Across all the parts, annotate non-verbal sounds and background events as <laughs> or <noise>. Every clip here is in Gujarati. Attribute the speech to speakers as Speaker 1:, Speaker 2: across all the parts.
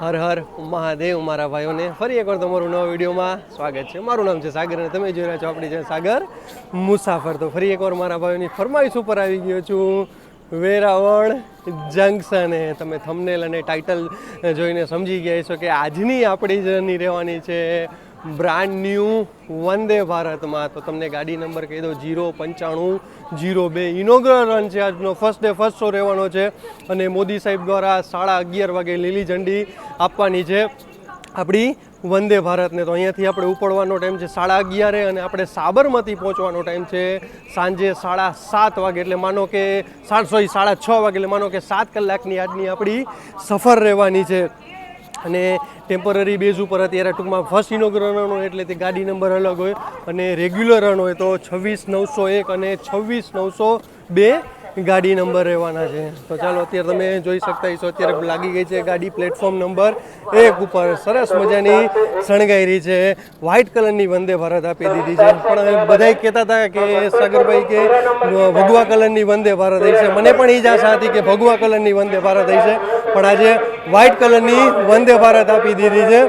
Speaker 1: હર હર મહાદેવ મારા ભાઈઓને. ફરી એકવાર તમારું નવા વિડીયોમાં સ્વાગત છે. મારું નામ છે સાગર અને તમે જોઈ રહ્યા છો આપણી છે સાગર મુસાફર. તો ફરી એકવાર મારા ભાઈઓની ફરમાઈશ ઉપર આવી ગયો છું. વેરાવળ જંકશને તમે થંબનેલ અને ટાઇટલ જોઈને સમજી ગયા છો કે આજની આપણી જર્ની રહેવાની છે. બ્રાન્ડ ન્યૂ વંદે ભારતમાં. તો તમને ગાડી નંબર કહી દો જીરો પંચાણું, જીરો બે. ઇનોગ્રલ રન છે આજનો. ફર્સ્ટ ડે ફર્સ્ટ શો રહેવાનો છે. અને મોદી સાહેબ દ્વારા સાડા અગિયાર વાગે લીલી ઝંડી આપવાની છે આપણી વંદે ભારતને. તો અહીંયાથી આપણે ઉપડવાનો ટાઈમ છે સાડા અગિયારે અને આપણે સાબરમતી પહોંચવાનો ટાઈમ છે સાંજે સાડા સાત વાગે. એટલે માનો કે સાત સોરી સાડા છ વાગે. એટલે માનો કે સાત કલાકની આજની આપણી સફર રહેવાની છે. અને ટેમ્પરરી બેઝ ઉપર અત્યારે ટૂંકમાં ફર્સ્ટ ઇનોગ્રલ રન હોય એટલે તે ગાડી નંબર અલગ હોય અને રેગ્યુલર રન હોય તો છવ્વીસ નવસો એક અને છવ્વીસ નવસો બે ગાડી નંબર રહેવાના છે. તો ચાલો, અત્યારે તમે જોઈ શકતા હશો, અત્યારે લાગી ગઈ છે ગાડી પ્લેટફોર્મ નંબર એક ઉપર. સરસ મજાની શણગાયરી છે. વ્હાઇટ કલરની વંદે ભારત આપી દીધી છે. પણ બધા કહેતા હતા કે સાગરભાઈ કે ભગવા કલરની વંદે ભારત હશે. મને પણ એ જ આશા હતી કે ભગવા કલરની વંદે ભારત હશે. પણ આજે વ્હાઇટ કલરની વંદે ભારત આપી દીધી છે.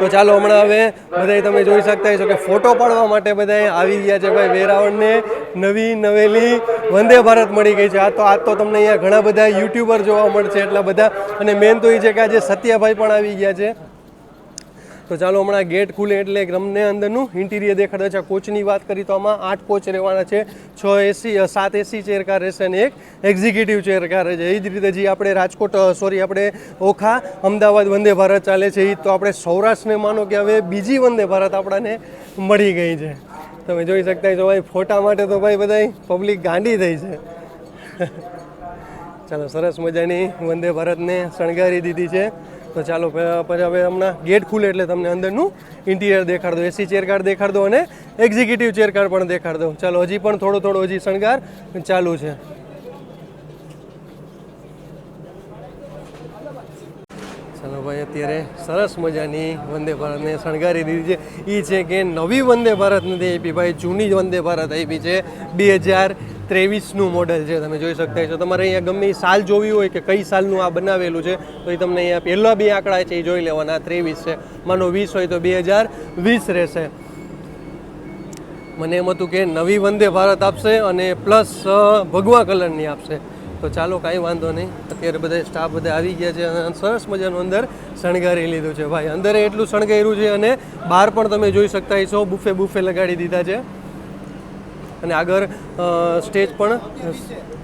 Speaker 1: તો ચાલો હમણાં હવે બધાય તમે જોઈ શકતા હશો કે ફોટો પાડવા માટે બધાય આવી ગયા છે ભાઈ વેરાવળને. નવી નવેલી વંદે ભારત મળી ગઈ છે. આ તો આજ તો તમને અહીંયા ઘણા બધા યુટ્યુબર જોવા મળશે એટલા બધા. અને મેન તો એ છે કે આજે સત્યાભાઈ પણ આવી ગયા છે. તો ચાલો હમણાં ગેટ ખુલે એટલે તમને અંદરનું ઇન્ટિરિયર દેખાડે છે. કોચની વાત કરી તો આમાં આઠ કોચ રહેવાના છે. છ એસી સાત એસી ચેર કાર રહેશે અને એક એક્ઝિક્યુટિવ ચેર કાર છે એ જ રીતે જે આપણે રાજકોટ સોરી આપણે ઓખા, અમદાવાદ, વંદે ભારત ચાલે છે. એ તો આપણે સૌરાષ્ટ્રને માનો કે હવે બીજી વંદે ભારત આપણાને મળી ગઈ છે. તમે જોઈ શકતા છો ભાઈ, ફોટા માટે તો ભાઈ બધા પબ્લિક ગાંડી થઈ છે. <laughs> ચાલો, સરસ મજાની વંદે ભારતને શણગારી દીધી છે. તો ચાલો પછી હવે હમણાં ગેટ ખુલે એટલે તમને અંદરનું ઇન્ટિરિયર દેખાડ દો, એસી ચેર કાર દેખાડ દો અને એક્ઝિક્યુટિવ ચેર કાર પણ દેખાડ દો. ચાલો, હજી પણ થોડો થોડો, હજી શણગાર ચાલુ છે. ચાલો ભાઈ, અત્યારે સરસ મજાની વંદે ભારતને શણગારી દીધી છે. એ છે કે નવી વંદે ભારત નથી આપી, ભાઈ, જૂની વંદે ભારત આપી છે, બે હજાર ત્રેવીસનું મોડલ છે, તમે જોઈ શકતા છો તમારે અહીંયા ગમે સાલ જોવી હોય કે કઈ સાલનું આ બનાવેલું છે, તો એ તમને અહીંયા પહેલા બે આંકડા છે, એ જોઈ લેવાના. ત્રેવીસ છે. માનો વીસ હોય તો બે હજાર વીસ રહેશે. મને એમ હતું કે નવી વંદે ભારત આપશે અને પ્લસ ભગવા કલરની આપશે. તો ચાલો, કાંઈ વાંધો નહીં. અત્યારે બધા સ્ટાફ બધા આવી ગયા છે અને સરસ મજાનું અંદર શણગારી લીધું છે. ભાઈ, અંદરે એટલું શણગાર્યું છે અને બહાર પણ તમે જોઈ શકતા છો બુફે બુફે લગાડી દીધા છે. અને આગળ સ્ટેજ પણ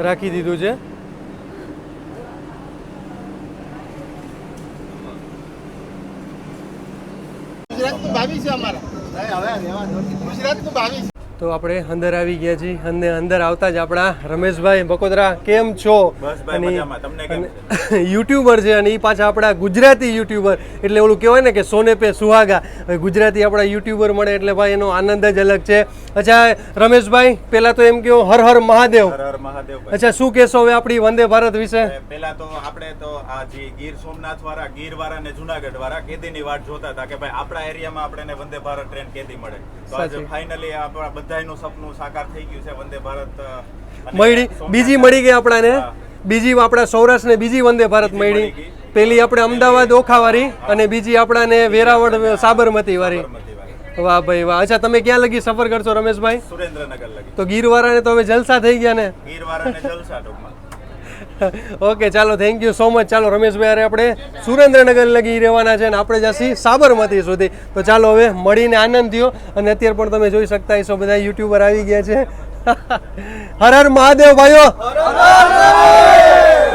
Speaker 1: રાખી દીધું છે.
Speaker 2: ગુજરાતનું ભાવિ છે અમારા. ગુજરાતનું ભાવિ છે
Speaker 1: તો આપણે અંદર આવી ગયા છીએ અને અંદર આવતા જ આપણા રમેશભાઈ બકોદરા કેમ છો?
Speaker 3: કેમ <laughs>
Speaker 1: યુટ્યુબર છે અને એ પાછા આપણા ગુજરાતી યુટ્યુબર. એટલે ઓલું કહેવાય ને કે સોને પે સુહાગા. હવે ગુજરાતી આપણા યુટ્યુબર મળે એટલે ભાઈ એનો આનંદ જ અલગ છે. અચ્છા રમેશભાઈ પહેલા તો એમ કહો હર હર મહાદેવ.
Speaker 3: હર હર મહાદેવ
Speaker 1: અચ્છા શું કહેશો હવે આપણી વંદે ભારત વિશે?
Speaker 3: પહેલાં તો આપણે તો આ જે ગીર સોમનાથ વાળા ગીર વાળા ને જુનાગઢ વાળા કેદીની વાત જોતા હતા કે ભાઈ આપણા એરિયામાં આપણે વંદે ભારત ટ્રેન કેદી મળે. તો આજે ફાઇનલી આપણા બધાયનું સપનું સાકાર થઈ ગયું છે વંદે ભારત
Speaker 1: મળી બીજી મળી ગઈ આપણાને. બીજી આપણા સૌરાષ્ટ્રને બીજી વંદે ભારત મળી. પેલી આપણે અમદાવાદ ઓખાવાળી અને બીજી આપણાને વેરાવળ સાબરમતી વાળી વાહ ભાઈ વાહ. અચ્છા તમે ક્યાં લગી સફર કરશો રમેશભાઈ?
Speaker 3: સુરેન્દ્રનગર લગી.
Speaker 1: તો ગીરવાળાને તો હવે જલસા થઈ ગયા ને?
Speaker 3: ગીરવારાને જલસા ટૂંકમાં. <laughs>
Speaker 1: ઓકે, ચાલો થેન્ક યુ સો મચ ચાલો, રમેશભાઈ, અરે આપણે સુરેન્દ્રનગર લગી રહેવાના છે અને આપણે જશી સાબરમતી સુધી. તો ચાલો, હવે મળીને આનંદ થયો અને અત્યારે પણ તમે જોઈ શકતા હશો, બધા યુટ્યુબર આવી ગયા છે. <laughs> હર હર મહાદેવ, ભાઈઓ!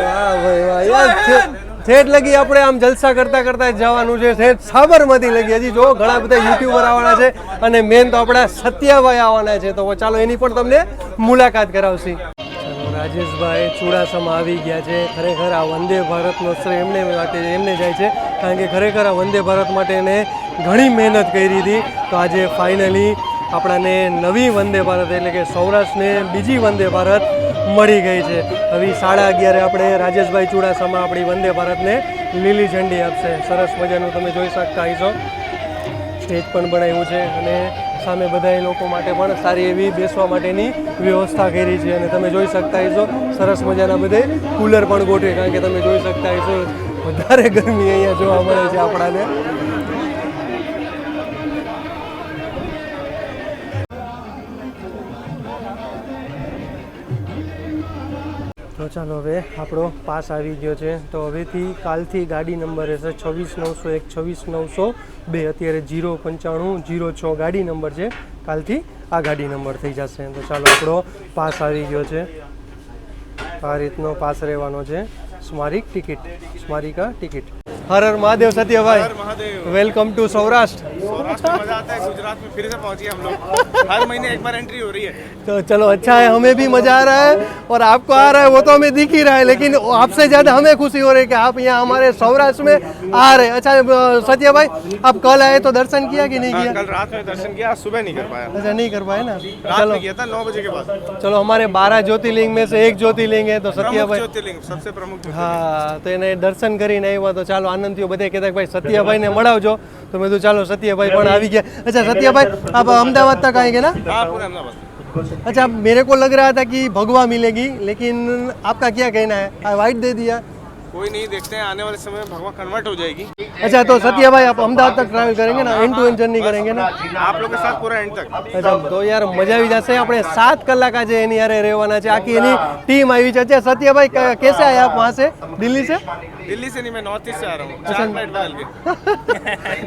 Speaker 1: વાહ, ભાઈ, વાહ યાર ઠેઠ લગી આપણે આમ જલસા કરતા કરતા જવાનું છે. ઠેઠ સાબરમતી લગી. હજી જો ઘણા બધા યુટ્યુબર આવવાના છે અને મેન તો આપણા સત્યાભાઈ આવવાના છે. તો ચાલો, એની પણ તમને મુલાકાત કરાવશી. રાજેશભાઈ ચુડાસમા આવી ગયા છે. ખરેખર આ વંદે ભારતનો શ્રેય એમને માટે એમને જાય છે. કારણ કે ખરેખર આ વંદે ભારત માટે એને ઘણી મહેનત કરી હતી. તો આજે ફાઇનલી આપણાને નવી વંદે ભારત એટલે કે સૌરાષ્ટ્રને બીજી વંદે ભારત મળી ગઈ છે. હવે સાડા અગિયારે આપણે રાજેશભાઈ ચુડાસમા આપણી વંદે ભારતને લીલી ઝંડી આપશે. સરસ મજાનું તમે જોઈ શકતા હશો. સ્ટેજ પણ બનાવ્યું છે અને સામે બધા એ લોકો માટે પણ સારી એવી બેસવા માટેની વ્યવસ્થા કરી છે. અને તમે જોઈ શકતા હશો, સરસ મજાના બધે કુલર પણ ગોઠવે. કારણ કે તમે જોઈ શકતા હશો, વધારે ગરમી અહીંયા જોવા મળે છે આપણાને. ચાલો હવે આપણો પાસ આવી ગયો છે. તો હવેથી કાલથી ગાડી નંબર હશે છવ્વીસ નવસો એક છવ્વીસ નવસો બે. અત્યારે જીરો પંચાણું જીરો છ ગાડી નંબર છે. કાલથી આ ગાડી નંબર થઈ જશે. તો ચાલો આપણો પાસ આવી ગયો છે. આ રીતનો પાસ રહેવાનો છે. સ્મારિક ટિકિટ સ્મારિકા ટિકિટ. હર હર મહાદેવ સત્યભાઈ વેલકમ ટુ સૌરાષ્ટ્ર.
Speaker 2: सौराष्ट्र में मजा आता है गुजरात में फिर से पहुंचे हम लोग हर महीने एक बार एंट्री हो रही है
Speaker 1: तो चलो अच्छा है हमें भी मजा आ रहा है और आपको आ रहा है वो तो हमें दिख ही रहा है लेकिन आपसे ज़्यादा हमें खुशी हो रही है कि आप यहाँ हमारे सौराष्ट्र में आ रहे हैं अच्छा अ, सत्या भाई आप कल आए तो दर्शन किया कि नहीं
Speaker 2: हाँ,
Speaker 1: किया
Speaker 2: कल रात में दर्शन किया आज सुबह नहीं कर पाया
Speaker 1: अच्छा नहीं कर पाए ना
Speaker 2: रात
Speaker 1: चलो
Speaker 2: में किया था नौ बजे के बाद
Speaker 1: चलो हमारे बारह ज्योतिर्लिंग में से एक ज्योतिर्लिंग है तो सत्या
Speaker 2: प्रमुख
Speaker 1: भाई
Speaker 2: ज्योतिर्लिंग सबसे प्रमुख ज्योतिर्लिंग।
Speaker 1: હા તો એને દર્શન કરીને આવ્યા તો ચાલો આનંદ થયો બધે કહેતા કે ભાઈ સત્યાભાઈને મળાવજો તો મેં કીધું ચાલો સત્યાભાઈ પણ આવી ગયા अच्छा सत्याभाई आप अहमदाबाद तक आएंगे ना
Speaker 2: हाँ पूरे अहमदाबाद
Speaker 1: अच्छा मेरे को लग रहा था कि भगवा मिलेगी लेकिन आपका क्या कहना है आ, वाइट दे दिया
Speaker 2: कोई नहीं देखते हैं आने वाले समय में भगवा कन्वर्ट हो जाएगी
Speaker 1: अच्छा तो सत्या भाई आप अहमदाबाद तक ट्रैवल करेंगे ना एंड टू एंड जर्नी करेंगे ना
Speaker 2: आप लोग के साथ पूरा एंड तक
Speaker 1: અચ્છા તો યાર મજા આવી જશે આપણે સાત કલાક આજે એની યારે રહેવાના છે આખી એની ટીમ આવી છે अच्छा सत्याभाई क- कैसे आए आप वहाँ से दिल्ली से
Speaker 2: दिल्ली से नहीं मैं नॉर्थ ईस्ट से आ रहा हूँ चार फ्लाइट बदल के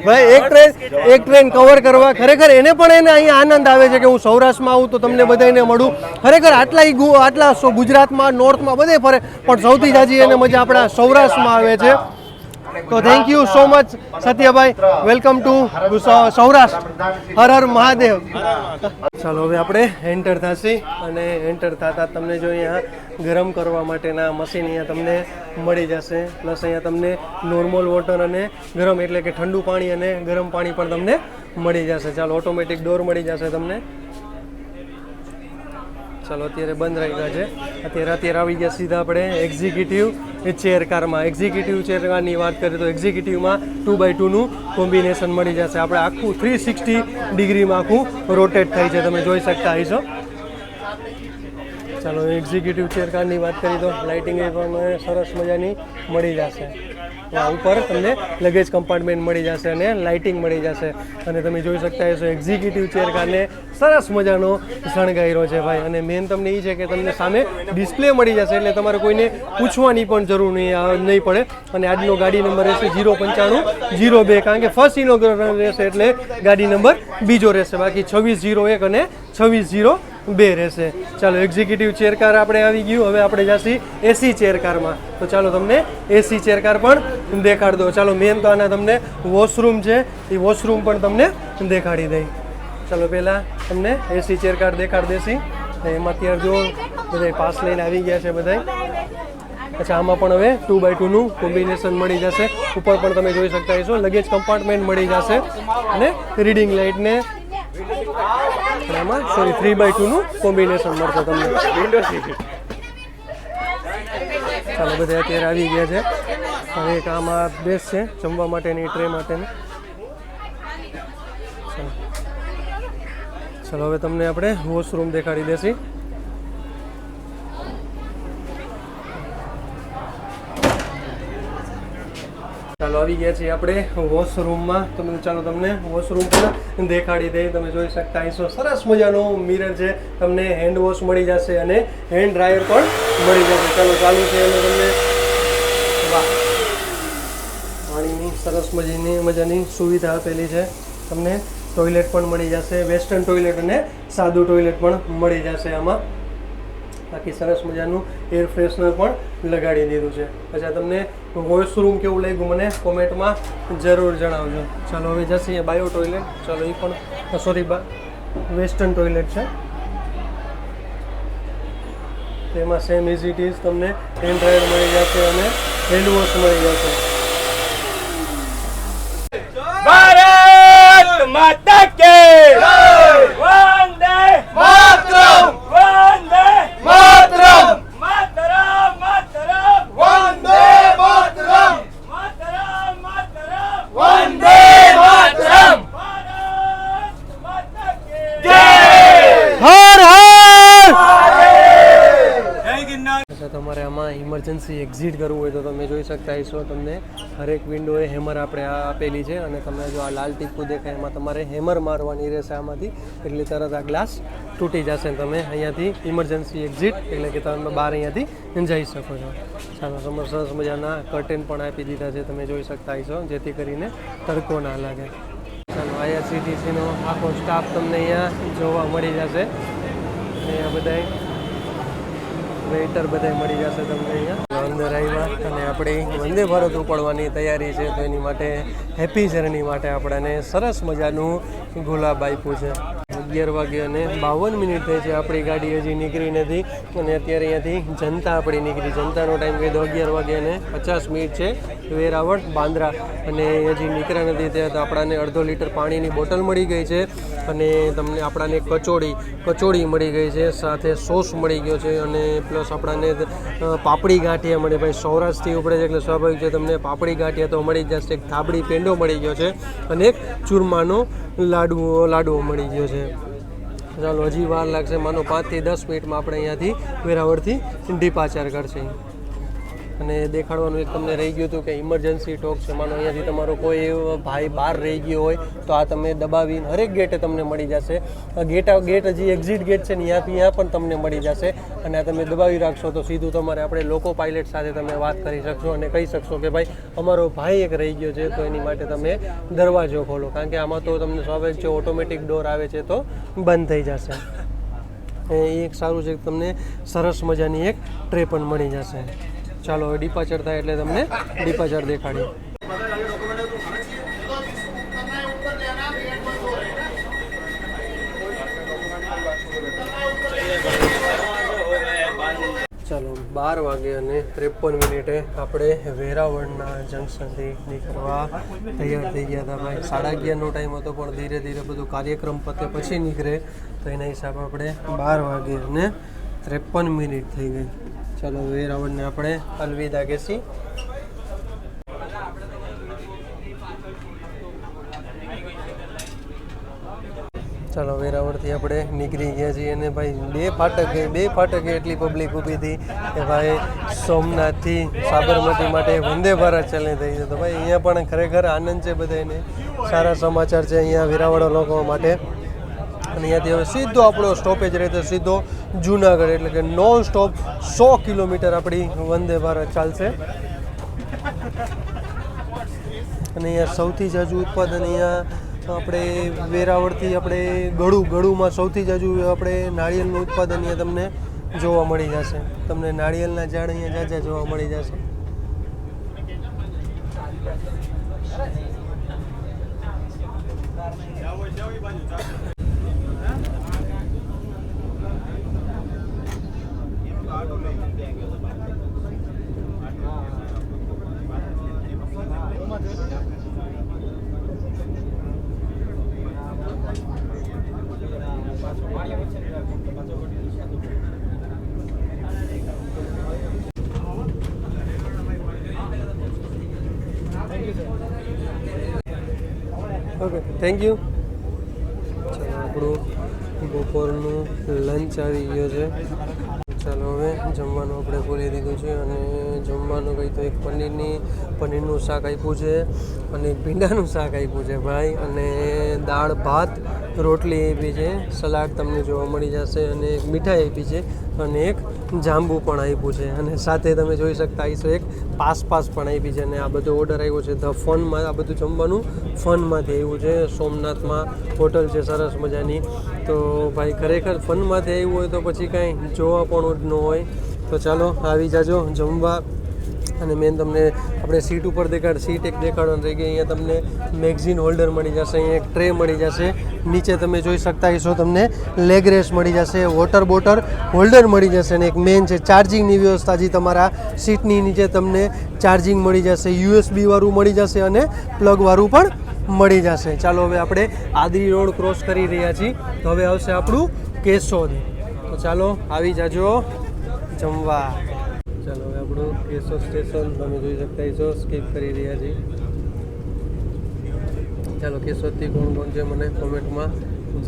Speaker 1: ભાઈ એક ટ્રેન એક ટ્રેન કવર કરવા ખરેખર એને પણ એને અહીંયા આનંદ આવે છે કે હું સૌરાષ્ટ્રમાં આવું તો તમને બધાને મળું ખરેખર આટલા ઈ ગુ- આટલા સો- ગુજરાતમાં નોર્થમાં બધે ફરે પણ સૌથી જાજી એને મજા આપણા સૌરાષ્ટ્રમાં આવે છે તો થેન્ક યુ સો મચ સત્યભાઈ વેલકમ ટુ સૌરાષ્ટ્ર હર હર મહાદેવ ચાલો, હવે આપણે એન્ટર થશી અને એન્ટર થતા તમને જો અહીંયા ગરમ કરવા માટેના મશીન અહીંયા તમને મળી જશે. પ્લસ અહીંયા તમને નોર્મલ વોટર અને ગરમ, એટલે કે ઠંડુ પાણી અને ગરમ પાણી પણ તમને મળી જશે. ચાલો ઓટોમેટિક ડોર મળી જશે તમને. ચાલો, અત્યારે બંધ રહી છે. અત્યારે અત્યારે આવી ગયા સીધા આપણે એક્ઝિક્યુટિવ ચેર કારમાં. એક્ઝિક્યુટિવ ચેર કારની વાત કરીએ તો એક્ઝિક્યુટિવમાં ટુ બાય ટુનું કોમ્બિનેશન મળી જશે. આપણે આખું થ્રી સિક્સટી ડિગ્રીમાં આખું રોટેટ થાય છે. તમે જોઈ શકતા હશો. ચાલો એક્ઝિક્યુટિવ ચેર કારની વાત કરીએ તો લાઇટિંગ એ પણ સરસ મજાની મળી જશે. ઉપર તમને લગેજ કમ્પાર્ટમેન્ટ મળી જશે અને લાઇટિંગ મળી જશે. અને તમે જોઈ શકતા હશો એક્ઝિક્યુટિવ ચેર કારને સરસ મજાનો શણગાયરો છે ભાઈ. અને મેન તમને એ છે કે તમને સામે ડિસ્પ્લે મળી જશે એટલે તમારે કોઈને પૂછવાની પણ જરૂર નહીં, આ નહીં પડે. અને આજનો ગાડી નંબર રહેશે જીરો પંચાણું જીરો બે, કારણ કે ફર્સ્ટ ઇનોગ્રેશન રહેશે એટલે ગાડી નંબર બીજો રહેશે. બાકી છવ્વીસ જીરો એક અને છવ્વીસ જીરો બે રહેશે. ચાલો એક્ઝિક્યુટિવ ચેર કાર આપણે આવી ગયું. હવે આપણે જશી એસી ચેર કારમાં તો ચાલો તમને એસી ચેર કાર પણ દેખાડ દો. ચાલો મેન તો આના તમને વોશરૂમ છે. એ વોશરૂમ પણ તમને દેખાડી દઈ. ચાલો, પહેલાં તમને એસી ચેર કાર દેખાડ દેશી. એમાં અત્યારે જો બધા પાસ લઈને આવી ગયા છે બધા અચ્છા, આમાં પણ હવે ટુ બાય ટુનું કોમ્બિનેશન મળી જશે. ઉપર પણ તમે જોઈ શકતા હશો. લગેજ કમ્પાર્ટમેન્ટ મળી જશે. અને રીડિંગ લાઇટને અને આમાં સોરી થ્રી બાય ટુનું કોમ્બિનેશન મળશે તમને. ચાલો, બધા અત્યારે આવી ગયા છે. હવે એક આમાં બેસ છે, જમવા માટેની ટ્રે માટેની. ચાલો. ચાલો, હવે તમને આપણે વોશરૂમ દેખાડી દેશી ચાલો આવી ગયા છીએ આપણે વોશરૂમમાં. તમે ચાલો તમને વોશરૂમ પણ દેખાડી દઈએ. તમે જોઈ શકતા હશો, સરસ મજાનો મિરર છે. તમને હેન્ડ વોશ મળી જશે અને હેન્ડ ડ્રાયર પણ મળી જશે. ચાલો ચાલુ છે અને તમને. પાણીની સરસ મજાની મજાની સુવિધા આપેલી છે. તમને ટોયલેટ પણ મળી જશે વેસ્ટર્ન ટોયલેટ અને સાદું ટોયલેટ પણ મળી જશે આમાં. બાકી સરસ મજાનું એર ફ્રેશનર પણ લગાડી દીધું છે. અચ્છા તમને વોશરૂમ કેવું લાગ્યું મને કોમેન્ટમાં જરૂર જણાવજો. ચાલો, હવે જશે બાયો ટોયલેટ ચાલો એ પણ સોરી બા વેસ્ટર્ન ટોયલેટ છે. તેમાં સેમ ઇઝ ઇટ ઇઝ તમને હેન્ડ ડ્રાયર મળી જશે અને હેન્ડ વોશ મળી જશે. ટીપું દેખાય, એમાં તમારે હેમર મારવાની રહેશે આમાંથી. એટલે તરત આ ગ્લાસ તૂટી જશે તમે અહીંયાથી ઇમરજન્સી એક્ઝિટ એટલે કે તમે બહાર અહીંયાથી જઈ શકો છો. સારો સમર સરસ મજાના કર્ટેન પણ આપી દીધા છે, તમે જોઈ શકતા હશો, જેથી કરીને તડકો ના લાગે. ચાલો આઈઆરસીટીસીનો આખો સ્ટાફ તમને અહીંયા જોવા મળી જશે. અહીંયા બધાય વેઇટર બધાય મળી જશે તમને અહીંયા. અંદર આવ્યા અને આપણી વંદે ભારત ઉપાડવાની તૈયારી છે, તો એની માટે હેપી જર્ની માટે આપણને સરસ મજાનું ગુલાબ આપ્યું છે. અગિયાર વાગે અને બાવન મિનિટ થઈ છે આપણી ગાડી હજી નીકળી નથી. અને અત્યારે અહીંયાથી જનતા આપણી નીકળી. જનતાનો ટાઈમ કહી અગિયાર વાગે અને પચાસ મિનિટ છે. વેરાવળ, બાંદ્રા. અને હજી નીકળ્યા નથી ત્યાં તો આપણાને અડધો લીટર પાણીની બોટલ મળી ગઈ છે. અને તમને આપણાને કચોડી કચોડી મળી ગઈ છે. સાથે સોસ મળી ગયો છે. અને પ્લસ આપણાને પાપડી ગાંઠિયા મળી. ભાઈ, સૌરાષ્ટ્રથી ઉપડે છે એટલે સ્વાભાવિક છે તમને પાપડી ગાંઠિયા તો મળી જ જશે. એક થાબડી પેંડો મળી ગયો છે. અને એક ચૂરમાનો લાડવો લાડવો મળી ગયો છે. ચાલો, હજી વાર લાગશે. માનો પાંચથી દસ મિનિટમાં આપણે અહીંયાથી વેરાવળથી ડિપાચર કરશે અને દેખાડવાનું એક તમને રહી ગયું હતું કે ઇમરજન્સી ટોક છે. માનો અહીંયાથી તમારો કોઈ ભાઈ બહાર રહી ગયો હોય, તો આ તમે દબાવીને હરેક ગેટે તમને મળી જશે. ગેટ ગેટ હજી એક્ઝિટ ગેટ છે ને, ત્યાંથી ત્યાં પણ તમને મળી જશે. અને આ તમે દબાવી રાખશો તો સીધું તમારે આપણે લોકો પાયલટ સાથે તમે વાત કરી શકશો અને કહી શકશો કે ભાઈ, અમારો ભાઈ એક રહી ગયો છે, તો એની માટે તમે દરવાજો ખોલો. કારણ કે આમાં તો તમને સ્વાભાવિક છે ઓટોમેટિક ડોર આવે છે તો બંધ થઈ જશે. એ એક સારું છે તમને સરસ મજાની એક ટ્રે પણ મળી જશે. ચાલો ડિપાચર થાય એટલે તમને ડિપાચર દેખાડીએ ચાલો, બાર વાગે અને ત્રેપન મિનિટે આપણે વેરાવળના જંકશનથી નીકળવા તૈયાર થઈ ગયા હતા ભાઈ. સાડા અગિયારનો ટાઈમ હતો, પણ ધીરે ધીરે બધું કાર્યક્રમ પતે પછી નીકળે. તો એના હિસાબે આપણે બાર વાગે અને ત્રેપન મિનિટ થઈ ગઈ. ચાલો, વેરાવળને આપણે અલવિદા કહેશી. ચાલો, વેરાવળથી આપણે નીકળી ગયા છીએ અને ભાઈ બે ફાટકે બે ફાટકે એટલી પબ્લિક ઊભી હતી કે ભાઈ સોમનાથથી સાબરમતી માટે વંદે ભારત ચાલી થઈ છે તો ભાઈ અહીંયા પણ ખરેખર આનંદ છે બધાને સારા સમાચાર છે અહીંયા વેરાવળ લોકો માટે. અને અહીંયાથી હવે સીધો આપણો સ્ટોપેજ રહેતો સીધો જુનાગઢ, એટલે કે નોન સ્ટોપ સો કિલોમીટર આપણી વંદે ભારત ચાલશે. અને અહીંયા સૌથી જાજુ ઉત્પાદન અહીંયા આપણે વેરાવળથી આપણે ગળું, ગળુમાં સૌથી જાજુ આપણે નાળિયેરનું ઉત્પાદન અહીંયા તમને જોવા મળી જશે. તમને નાળિયેરના ઝાડ અહીંયા જાજા જોવા મળી જશે. ઓકે થેન્ક યુ ચાલો આપણું બપોરનું લંચ આવી ગયો છે. ચાલો હવે જમવાનું આપણે ખોલી દીધું છે અને જમવાનું કંઈ તો એક પનીરની, પનીરનું શાક આપ્યું છે અને ભીંડાનું શાક આપ્યું છે ભાઈ. અને દાળ, ભાત, રોટલી આપી છે. સલાડ તમને જોવા મળી જશે અને એક મીઠાઈ આપી છે અને એક જાંબુ પણ આપ્યું છે અને સાથે તમે જોઈ શકતા હશો એક પાસ પાસ પણ આપી છે અને આ બધો ઓર્ડર આવ્યો છે. ધ ફનમાં આ બધું જમવાનું ફનમાંથી આવ્યું છે. સોમનાથમાં હોટલ છે, સરસ મજાની. તો ભાઈ, ખરેખર ફનમાંથી આવ્યું હોય તો પછી કાંઈ જોવા પણ ન હોય. તો ચાલો, આવી જાજો જમવા. અને મેન તમને આપણે સીટ ઉપર દેખાડ સીટ એક દેખાડવાનું રહી ગઈ. અહીંયા તમને મેગઝીન હોલ્ડર મળી જશે, અહીંયા એક ટ્રે મળી જશે. નીચે તમે જોઈ શકતા હશો તમને લેગ રેસ મળી જશે વોટર બોટલ હોલ્ડર મળી જશે અને એક મેન છે ચાર્જિંગની વ્યવસ્થા જે તમારા સીટની નીચે તમને ચાર્જિંગ મળી જશે યુએસબી વાળું મળી જશે અને પ્લગ વાળું પણ મળી જશે. ચાલો હવે આપણે આદરી રોડ ક્રોસ કરી રહ્યા છીએ. તો હવે આવશે આપણું કેશોદ. તો ચાલો, આવી જાજો જમવા. આપણું કેસો સ્ટેશન તમે જોઈ શકતા છો સ્કીપ કરી રહ્યા છીએ. ચાલો કેશોદથી કોણ કોણ છે મને કોમેન્ટમાં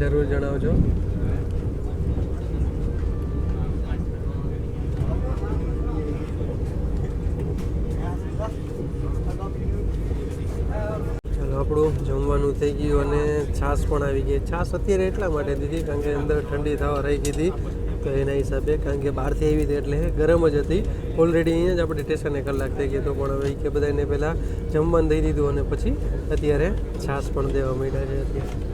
Speaker 1: જરૂર જણાવજો. આપણું જમવાનું થઈ ગયું અને છાશ પણ આવી ગઈ. છાશ અત્યારે એટલા માટે દીધી, કારણ કે અંદર ઠંડી થવા રહી ગઈ હતી. તો એના હિસાબે કારણ કે બહારથી આવી હતી એટલે ગરમ જ હતી. ઓલરેડી અહીંયા જ આપણે સ્ટેશને કલાક થઈ ગયો તો પણ હવે કે કે બધાને પહેલાં જમવાનું દઈ દીધું અને પછી અત્યારે છાશ પણ દેવા માંડ્યા છે અત્યારે.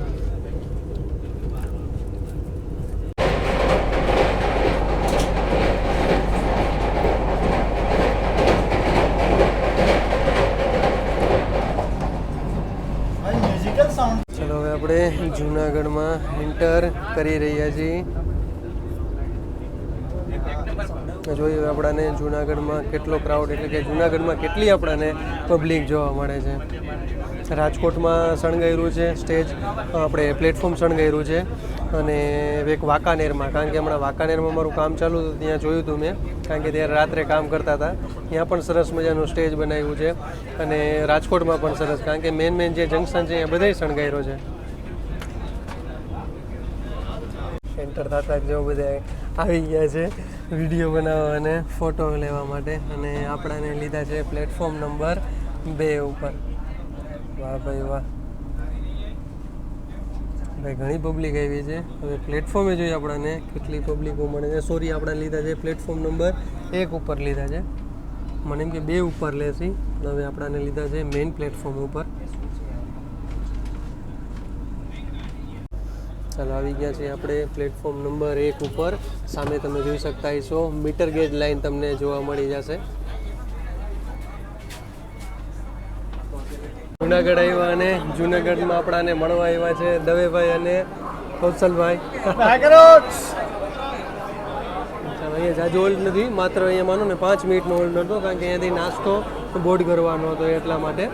Speaker 1: આપણે જુનાગઢમાં એન્ટર કરી રહ્યા છીએ જોઈએ હવે આપણાને જુનાગઢમાં કેટલો ક્રાઉડ એટલે કે જુનાગઢમાં કેટલી આપણને પબ્લિક જોવા મળે છે. રાજકોટમાં શણગાયરું છે સ્ટેજ આપણે પ્લેટફોર્મ શણગાયરું છે. અને એક વાંકાનેરમાં, કારણ કે હમણાં વાંકાનેરમાં મારું કામ ચાલુ હતું, ત્યાં જોયું હતું મેં, કારણ કે ત્યારે રાત્રે કામ કરતા હતા. ત્યાં પણ સરસ મજાનું સ્ટેજ બનાવ્યું છે. અને રાજકોટમાં પણ સરસ, કારણ કે મેન મેન જે જંકશન છે એ બધાય શણગાયરો છે. એન્ટર થતા જ જો બધા આવી ગયા છે વીડિયો બનાવવા અને ફોટો લેવા માટે અને આપણાને લીધા છે પ્લેટફોર્મ નંબર બે ઉપર. વાહ ભાઈ વાહ. ભાઈ, ઘણી પબ્લિક આવી છે. હવે પ્લેટફોર્મે જોઈએ આપણાને કેટલી પબ્લિકો મળે છે. સોરી આપણે લીધા છે પ્લેટફોર્મ નંબર એક ઉપર લીધા છે. મને એમ કે બે ઉપર લેશી. હવે આપણાને લીધા છે મેઇન પ્લેટફોર્મ ઉપર. ચાલો આવી ગયા છે આપણે પ્લેટફોર્મ નંબર એક ઉપર. સામે તમે જોઈ શકતા હશો, મીટર ગેજ લાઈન તમને જોવા મળી જશે. જુનાગઢ આવ્યા અને જુનાગઢમાં આપણાને મળવા આવ્યા છે દવેભાઈ અને કૌશલભાઈ. અહીંયા જાજુ હોલ્ડ નથી, માત્ર અહીંયા માનો ને પાંચ મિનિટનો હોલ્ડ હતો કારણ કે અહીંયાથી નાસ્તો બોર્ડ કરવાનો હતો એટલા માટે.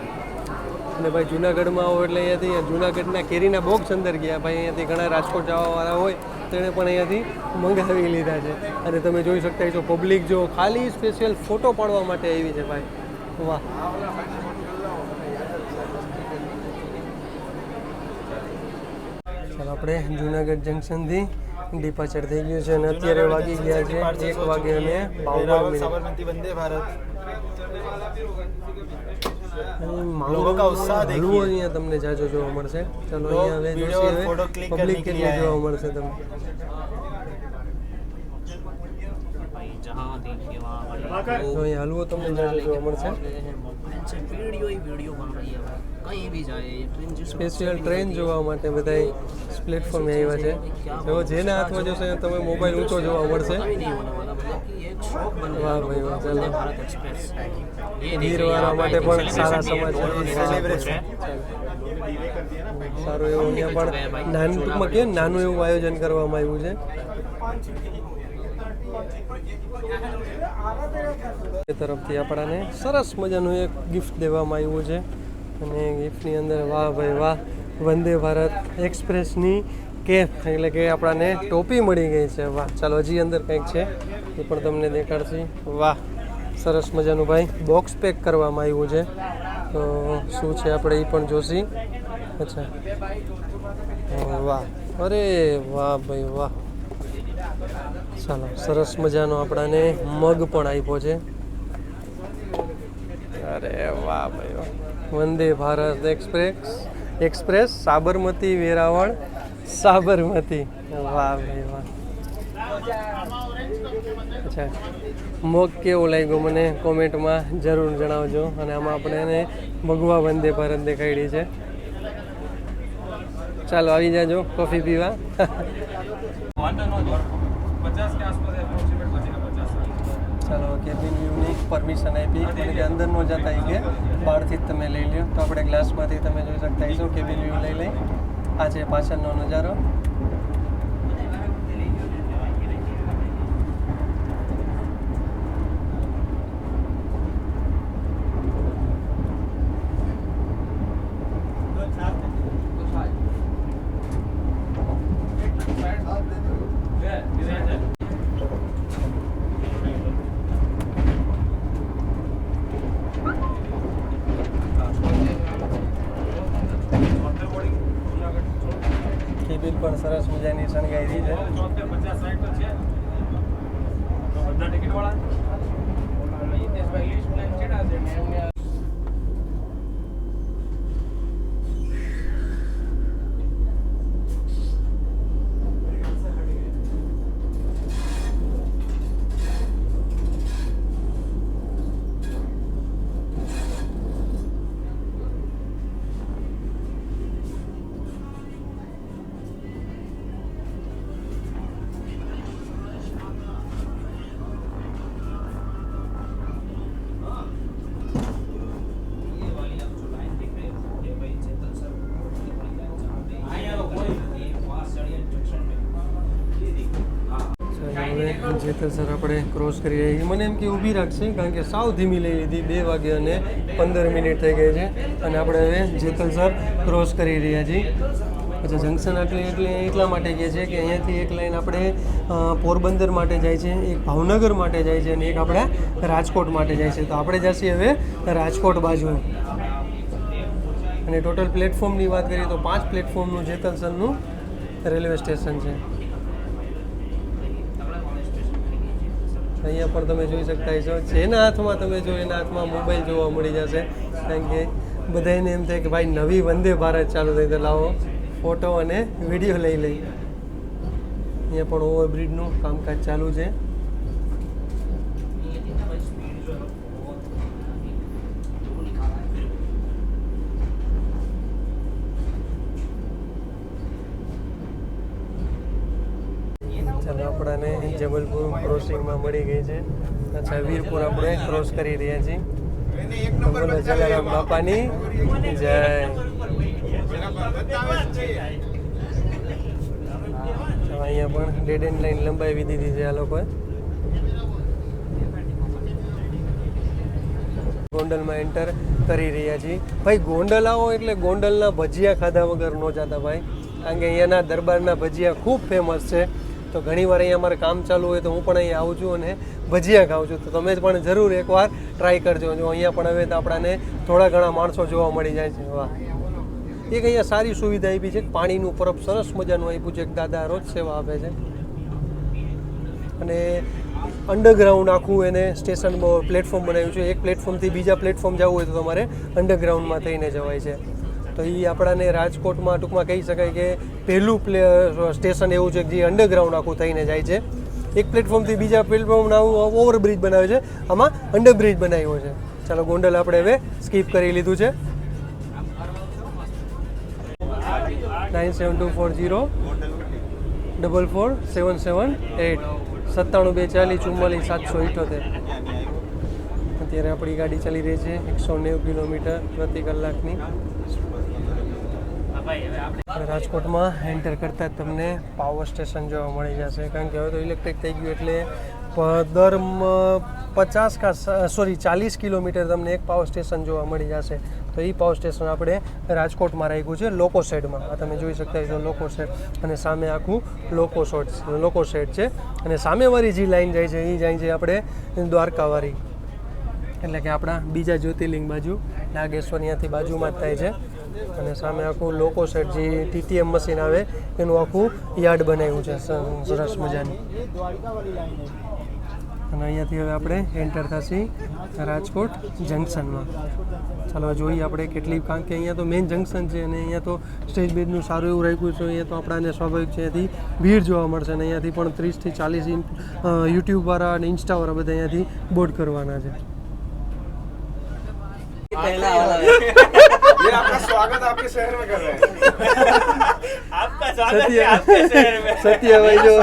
Speaker 1: અને ભાઈ જુનાગઢમાં આવો એટલે અહીંયાથી જુનાગઢના કેરીના બોક્સ અંદર ગયા. ભાઈ અહીંયાથી ઘણા રાજકોટ જવાવાળા હોય તેણે પણ અહીંયાથી મંગાવી લીધા છે. અને તમે જોઈ શકતા છો પબ્લિક જો ખાલી સ્પેશિયલ ફોટો પાડવા માટે આવી છે ભાઈ. વાહ. ચાલો આપણે જુનાગઢ જંકશનથી ડિપાચર થઈ ગયું છે અને અત્યારે વાગી ગયા છે એક વાગે અને
Speaker 2: સાબરમતી વંદે ભારત.
Speaker 1: લોકો
Speaker 2: કા ઉત્સાહ દેખીએ.
Speaker 1: અહીંયા તમને જાજો જોવા મળશે. ચલો અહીંયા હવે જોશી હવે પબ્લિક કેટલી જોવા મળશે તમને? અહીંયા હલવો તમને જાજો જોવા મળશે. સ્પેશિયલ ટ્રેન જોવા માટે બધા પ્લેટફોર્મ આવ્યા છે. જેના હાથમાં જોશે તમે મોબાઈલ ઊંચો જોવા મળશે. ગીરવાળા માટે પણ સારા સમાચાર સારું એવું પણ નાનું ટૂંકમાં નાનું એવું આયોજન કરવામાં આવ્યું છે તરફથી આપણાને સરસ મજાનું એક ગિફ્ટ દેવામાં આવ્યું છે. અને ગિફ્ટની અંદર વાહ ભાઈ વાહ વંદે ભારત એક્સપ્રેસની કેપ એટલે કે આપણાને ટોપી મળી ગઈ છે. વાહ ચાલો હજી અંદર કંઈક છે. એ પણ તમને દેખાડશે. વાહ સરસ મજાનું ભાઈ. બોક્સ પેક કરવામાં આવ્યું છે. તો શું છે આપણે એ પણ જોશી? અચ્છા. વાહ. અરે વાહ ભાઈ વાહ. ચાલો સરસ મજાનો આપણાને મગ પણ આપ્યો છે. અરે વાહ ભાઈ વાહ. Vande Bharat express express Sabarmati Veraval Sabarmati. વાહ ભાઈ વાહ. અચ્છા. મગ કેવો લાગ્યો મને કોમેન્ટમાં જરૂર જણાવજો. અને આમાં આપણે એને ભગવા વંદે ભારત દેખાડી છે. ચાલો, આવી જાજો કોફી પીવા. ચાલો, કેબિન યુનિક પરમિશન આપી. અને કે અંદર ન જતા કે બહારથી જ તમે લઈ લ્યો. તો આપણે ગ્લાસમાંથી તમે જોઈ શકતા છો કેબિન વ્યૂ લઈ લઈ. આ પાછળનો નજારો. હવે જેતલ સર, આપણે ક્રોસ કરી રહ્યા છીએ. મને એમ કે ઊભી રાખશે કારણ કે સાવ ધીમી લઈ લીધી. બે વાગે અને પંદર મિનિટ થઈ ગઈ છે. અને આપણે હવે જેતલ સર ક્રોસ કરી રહ્યા છીએ. અચ્છા જંકશન એટલે એટલે એટલા માટે કહે છે કે અહીંયાથી એક લાઈન આપણે પોરબંદર માટે જાય છે, એક ભાવનગર માટે જાય છે અને એક આપણે રાજકોટ માટે જાય છે. તો આપણે જશે હવે રાજકોટ બાજુ અને ટોટલ પ્લેટફોર્મની વાત કરીએ તો પાંચ પ્લેટફોર્મનું જેતલસરનું રેલવે સ્ટેશન છે. અહીંયા પણ તમે જોઈ શકતા છો જેના હાથમાં તમે જો, એના હાથમાં મોબાઈલ જોવા મળી જશે. કારણ કે બધાને એમ થાય કે ભાઈ નવી વંદે ભારત ચાલુ થઈ તો લાવો, ફોટો અને વીડિયો લઈ લઈ અહીંયા પણ ઓવરબ્રિજનું કામકાજ ચાલુ છે. ચાલો આપણાને જબલપુર ક્રોસિંગમાં મળી ગઈ છે. અચ્છા, વીરપુર આપણે ક્રોસ કરી રહ્યા છીએ. બાપાની જય. અહીંયા પણ ડેડ એન્ડ લાઈન લંબાવી દીધી છે આ લોકોએ. ગોંડલમાં એન્ટર કરી રહ્યા છીએ. ભાઈ, ગોંડલ આવો એટલે ગોંડલના ભજીયા ખાધા વગર ન જાતા ભાઈ. કારણ કે અહીંયાના દરબારના ભજીયા ખૂબ ફેમસ છે. તો ઘણી વાર અહીંયા અમારે કામ ચાલુ હોય તો હું પણ અહીંયા આવું છું અને ભજીયા ખાઉં છું. તો તમે પણ જરૂર એકવાર ટ્રાય કરજો. જો અહીંયા પણ હવે તો આપણાને થોડા ઘણા માણસો જોવા મળી જાય છે. વાહ. એક અહીંયા સારી સુવિધા આપી છે. પાણીનું પરબ સરસ મજાનું આપ્યું છે. એક દાદા રોજ સેવા આપે છે. અને અંડરગ્રાઉન્ડ આખું એને સ્ટેશન પ્લેટફોર્મ બનાવ્યું છે. એક પ્લેટફોર્મથી બીજા પ્લેટફોર્મ જવું હોય તો તમારે અંડરગ્રાઉન્ડમાં થઈને જવાય છે. તો એ આપણાને રાજકોટમાં ટૂંકમાં કહી શકાય કે પહેલું પ્લે સ્ટેશન એવું છે જે અંડરગ્રાઉન્ડ આખું થઈને જાય છે. એક પ્લેટફોર્મથી બીજા પ્લેટફોર્મના ઓવરબ્રિજ બનાવ્યો છે. આમાં અંડરબ્રિજ બનાવ્યો છે. ચાલો ગોંડલ આપણે હવે સ્કીપ કરી લીધું છે. Nine seven two four zero double four seven seven eight સત્તાણું બે ચાલીસ, ચુમ્માલીસ, સાતસો ઇઠોતેર. અત્યારે આપણી ગાડી ચાલી રહી છે એકસો નેવું કિલોમીટર પ્રતિ કલાકની. રાજકોટમાં એન્ટર કરતાં તમને પાવર સ્ટેશન જોવા મળી જશે. કારણ કે હવે તો ઇલેક્ટ્રિક થઈ ગયું એટલે દર પચાસ કા સોરી ચાલીસ કિલોમીટર તમને એક પાવર સ્ટેશન જોવા મળી જશે. તો એ પાવર સ્ટેશન આપણે રાજકોટમાં રાખ્યું છે લોકો સાઈડમાં આ તમે જોઈ શકતા છો લોકો સાઈડ અને સામે આખું લોકો શોટ લોકો સાઈડ છે. અને સામેવાળી જે લાઈન જાય છે એ જાય છે આપણે દ્વારકાવાળી. એટલે કે આપણા બીજા જ્યોતિર્લિંગ બાજુ, નાગેશ્વર ત્યાંથી બાજુમાં જ થાય છે. અને સામે આખું લોકો સેટ જે ટીટીએમ મશીન આવે, એનું આખું યાર્ડ બનાવ્યું છે. સરસ મજાની. અને અહીંયાથી હવે આપણે એન્ટર થશે રાજકોટ જંકશનમાં. ચાલો જોઈએ આપણે કેટલી, કારણ કે અહીંયા તો મેઇન જંકશન છે અને અહીંયા તો સ્ટેજ બેજનું સારું એવું રાખ્યું છે. અહીંયા તો આપણાને સ્વાભાવિક છે અહીંયાથી ભીડ જોવા મળશે અને અહીંયાથી પણ ત્રીસથી ચાલીસ ઇન યુટ્યુબ યુટ્યુબવાળા અને ઇન્સ્ટા ઇન્સ્ટાવાળા બધા અહીંયાથી બોર્ડ કરવાના છે.
Speaker 2: स्वागत आपके शहर में कर रहे हैं
Speaker 4: आपका स्वागत है
Speaker 1: सत्य
Speaker 4: आपके शहर में
Speaker 1: સત્યભાઈ જો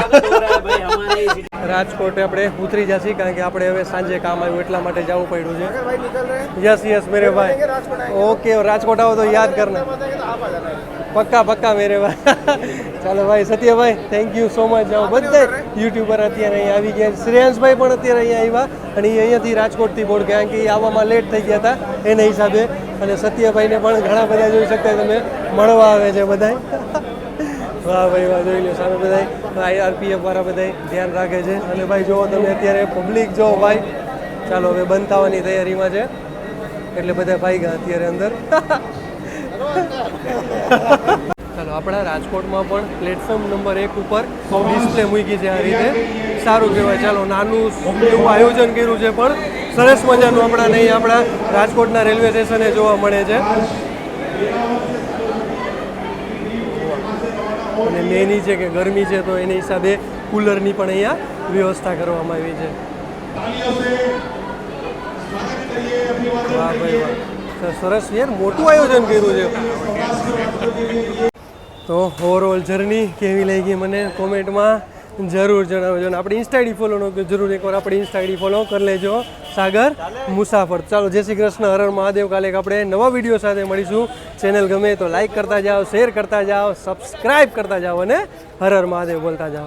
Speaker 5: ભાઈ અમારે
Speaker 1: રાજકોટ આપણે ઉતરી જશે કારણ કે આપણે હવે સાંજે કામ આવ્યું એટલા માટે જવું પડ્યું છે
Speaker 2: अगर भाई निकल रहे हैं
Speaker 1: યસ યસ મેરે ભાઈ
Speaker 2: राजकोट आएंगे
Speaker 1: ઓકે રાજકોટ આવો તો યાદ કરના
Speaker 2: बताएंगे तो आप आ जाना
Speaker 1: પક્કા પક્કા મેરે ભાઈ ચાલો ભાઈ સત્યભાઈ થેન્ક યુ સો મચ જાઓ બધા યુટ્યુબર અત્યારે અહીંયા આવી ગયા શ્રેયાંશભાઈ પણ અત્યારે અહીંયા આવ્યા અને એ અહીંયાથી રાજકોટથી બોર્ડ કારણ કે એ આવવામાં લેટ થઈ ગયા હતા એના હિસાબે અને સત્યભાઈને પણ ઘણા બધા જોઈ શકતા તમે મળવા આવે છે બધા વાહ ભાઈ, વાહ, જોઈ લો સામે બધા આઈઆરપીએફ વાળા બધા ધ્યાન રાખે છે. અને ભાઈ, જુઓ તમે અત્યારે પબ્લિક જો ભાઈ. ચાલો, હવે બંધ તૈયારીમાં છે. એટલે બધા ભાઈ ગયા અત્યારે અંદર. ચાલો, આપણા રાજકોટમાં પણ પ્લેટફોર્મ નંબર એક ઉપર ડિસ્પ્લે મૂકી છે આ રીતે. સારું કહેવાય. ચાલો, નાનું એવું આયોજન કર્યું છે પણ. સરસ મજાનું હમણાં નહીં આપણા રાજકોટના રેલવે સ્ટેશને જોવા મળે છે. અને મેની છે કે ગરમી છે, તો એની હિસાબે કુલરની પણ અહીંયા વ્યવસ્થા કરવામાં આવી છે. વાહ ભાઈ વાહ. સરસ યાર, મોટું આયોજન કર્યું છે. તો ઓવરઓલ જર્ની કેવી લાગી મને? કોમેન્ટમાં જરૂર જણાવજો અને આપણી ઇન્સ્ટા આઈડી ફોલો જરૂર એકવાર આપણી ઇન્સ્ટા આઈડી ફોલો કરી લેજો. સાગર, મુસાફર. ચાલો, જય શ્રી કૃષ્ણ. હર મહાદેવ. કાલે આપણે નવા વીડિયો સાથે મળીશું. ચેનલ ગમે તો લાઈક કરતા જાઓ શેર કરતા જાઓ સબસ્ક્રાઈબ કરતા જાઓ અને હર હર મહાદેવ બોલતા જાઓ.